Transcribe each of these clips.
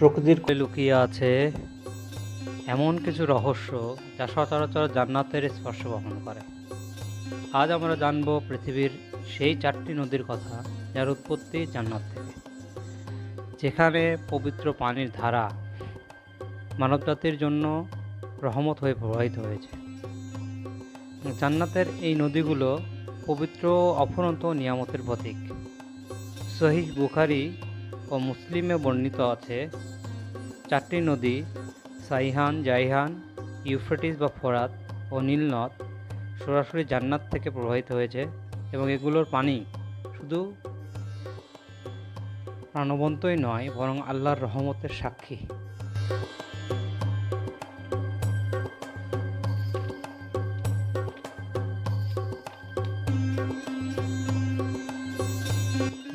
প্রকৃতির লুকিয়ে আছে এমন কিছু রহস্য যা সচরাচর জান্নাতের স্পর্শ বহন করে। আজ আমরা জানব পৃথিবীর সেই চারটি নদীর কথা যার উৎপত্তি জান্নাত থেকে। যেখানে পবিত্র পানির ধারা মানবজাতির জন্য রহমত হয়ে প্রবাহিত হয়েছে। জান্নাতের এই নদীগুলো পবিত্র অফুরন্ত নিয়ামতের প্রতীক। সহিহ বুখারি ও মুসলিমে বর্ণিত আছে চারটি নদী, সাইহান, জাইহান, ইউফ্রেটিস বা ফোরাত ও নীলনদ সরাসরি জান্নাত থেকে প্রবাহিত হয়েছে এবং এগুলোর পানি শুধু প্রাণবন্তই নয়, বরং আল্লাহর রহমতের সাক্ষী।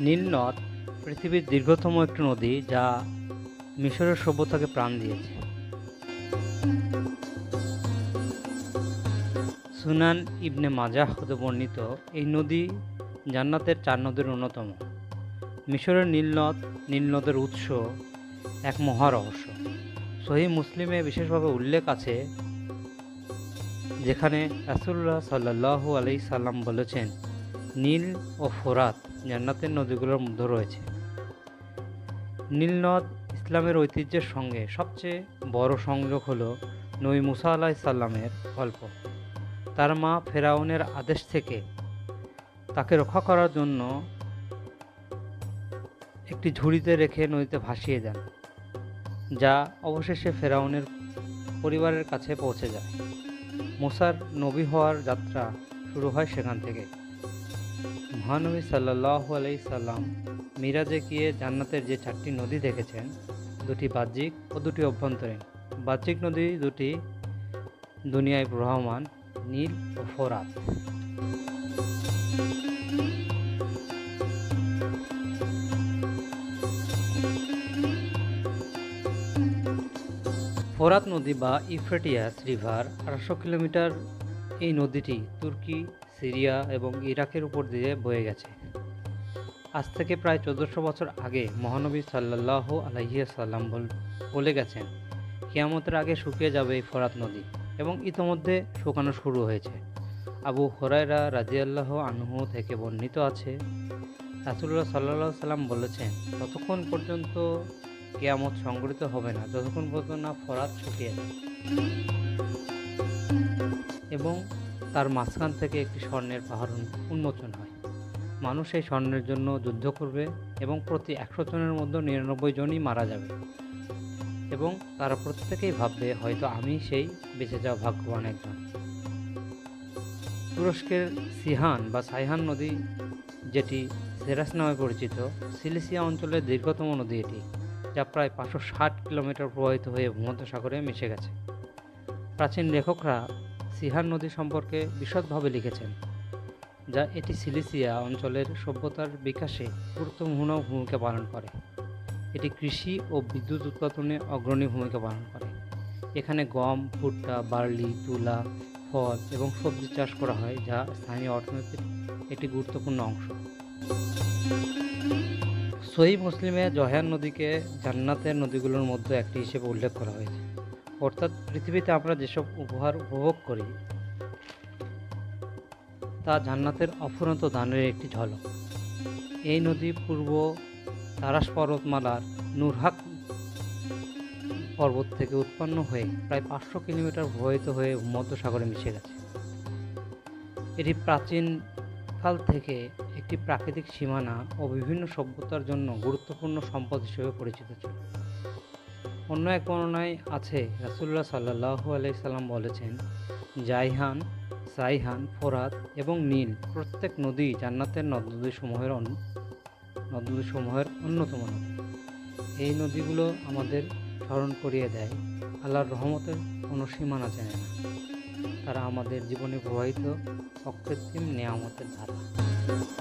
নীলনদ পৃথিবীর দীর্ঘতম একটি নদী যা মিশরের সভ্যতাকে প্রাণ দিয়েছে। সুনান ইবনে মাজাহ হতে বর্ণিত এই নদী জান্নাতের চার নদীর অন্যতম। মিশরের নীলনদ নীলনদের উৎস এক মহারহস্য সহি মুসলিমে বিশেষভাবে উল্লেখ আছে, যেখানে রাসুল্লাহ সাল্লাহু আলাই সাল্লাম বলেছেন, নীল ও ফোরাত জান্নাতের নদীগুলোর মধ্যে রয়েছে। নীলনদ ইসলামের ঐতিহ্যের সঙ্গে সবচেয়ে বড় সংযোগ হল নবী মুসা আলাহ সাল্লামের গল্প। তার মা ফেরাউনের আদেশ থেকে তাকে রক্ষা করার জন্য একটি ঝুড়িতে রেখে নদীতে ভাসিয়ে দেন, যা অবশেষে ফেরাউনের পরিবারের কাছে পৌঁছে যায়। মুসার নবী হওয়ার যাত্রা শুরু হয় সেখান থেকে। মহানবী সাল্লাহ আলাই সাল্লাম মিরাজে গিয়ে জান্নাতের যে চারটি নদী দেখেছেন দুটি বাহ্যিক ও দুটি অভ্যন্তরীণ। বাহ্যিক নদী দুটি দুনিয়ায় প্রবাহমান, নীল ও ফোরাত। ফোরাত নদী বা ইফ্রেটিয়াস রিভার আড়াইশো কিলোমিটার এই নদীটি তুর্কি, সিরিয়া এবং ইরাকের উপর দিয়ে বয়ে গেছে। আজ থেকে প্রায় চোদ্দোশো বছর আগে মহানবী সাল্লাহ আলহিয়া সাল্লাম বলে গেছেন, কিয়ামতের আগে শুকিয়ে যাবে এই ফরাত নদী এবং ইতোমধ্যে শুকানো শুরু হয়েছে। আবু হরাইরা রাজিয়াল্লাহ আনহু থেকে বর্ণিত আছে রাসুল্লাহ সাল্লাহ সাল্লাম বলেছেন, ততক্ষণ পর্যন্ত কেয়ামত সংগঠিত হবে না যতক্ষণ পর্যন্ত না ফরাত শুকিয়ে যায় এবং তার মাঝখান থেকে একটি স্বর্ণের পাহাড় উন্মোচন মানুষ এই স্বর্ণের জন্য যুদ্ধ করবে এবং প্রতি একশো জনের মধ্যে নিরানব্বই জনই মারা যাবে। এবং তারা প্রত্যেকেই ভাববে, হয়তো আমি সেই বেঁচে যাওয়া ভাগ্যবান একজন। তুরস্কের সিহান বা সাইহান নদী, যেটি সেরাস নামে পরিচিত, সিলিসিয়া অঞ্চলের দীর্ঘতম নদী এটি, যা প্রায় পাঁচশো ষাট কিলোমিটার প্রবাহিত হয়ে ভূমধ্যসাগরে মিশে গেছে। প্রাচীন লেখকরা সিহান নদী সম্পর্কে বিশদভাবে লিখেছেন। যা এটি সিলিসিয়া অঞ্চলের সভ্যতার বিকাশে গুরুত্বপূর্ণ ভূমিকা পালন করে। এটি কৃষি ও বিদ্যুৎ উৎপাদনে অগ্রণী ভূমিকা পালন করে। এখানে গম, ভুট্টা, বার্লি, তুলা, ফল এবং সবজি চাষ করা হয়, যা স্থানীয় অর্থনীতির একটি গুরুত্বপূর্ণ অংশ। সহি মুসলিমে জহান নদীকে জান্নাতের নদীগুলোর মধ্যে একটি হিসেবে উল্লেখ করা হয়েছে। অর্থাৎ পৃথিবীতে আমরা যেসব উপহার উপভোগ করি তা জান্নাতের অফুরন্ত দানের একটি ঝলক। এই নদী পূর্ব তারাস পর্বতমালার নুরহাক পর্বত থেকে উৎপন্ন হয়ে প্রায় পাঁচশো কিলোমিটার প্রবাহিত হয়ে ভূমধ্যসাগরে মিশে গেছে। এটি প্রাচীন কাল থেকে একটি প্রাকৃতিক সীমানা ও বিভিন্ন সভ্যতার জন্য গুরুত্বপূর্ণ সম্পদ হিসেবে পরিচিত ছিল। অন্য এক বর্ণনায় আছে রাসুল্লাহ সাল্লাহু আলাইসাল্লাম বলেছেন, জাইহান সাইহান, ফোরাত এবং নীল প্রত্যেক নদী জান্নাতের নদ নদীসমূহের নদ নদীসমূহের অন্যতম নদী। এই নদীগুলো আমাদের স্মরণ করিয়ে দেয়, আল্লাহর রহমতের কোনো সীমানা জানে না। তারা আমাদের জীবনে প্রবাহিত অকৃত্রিম নিয়ামতের ধারা।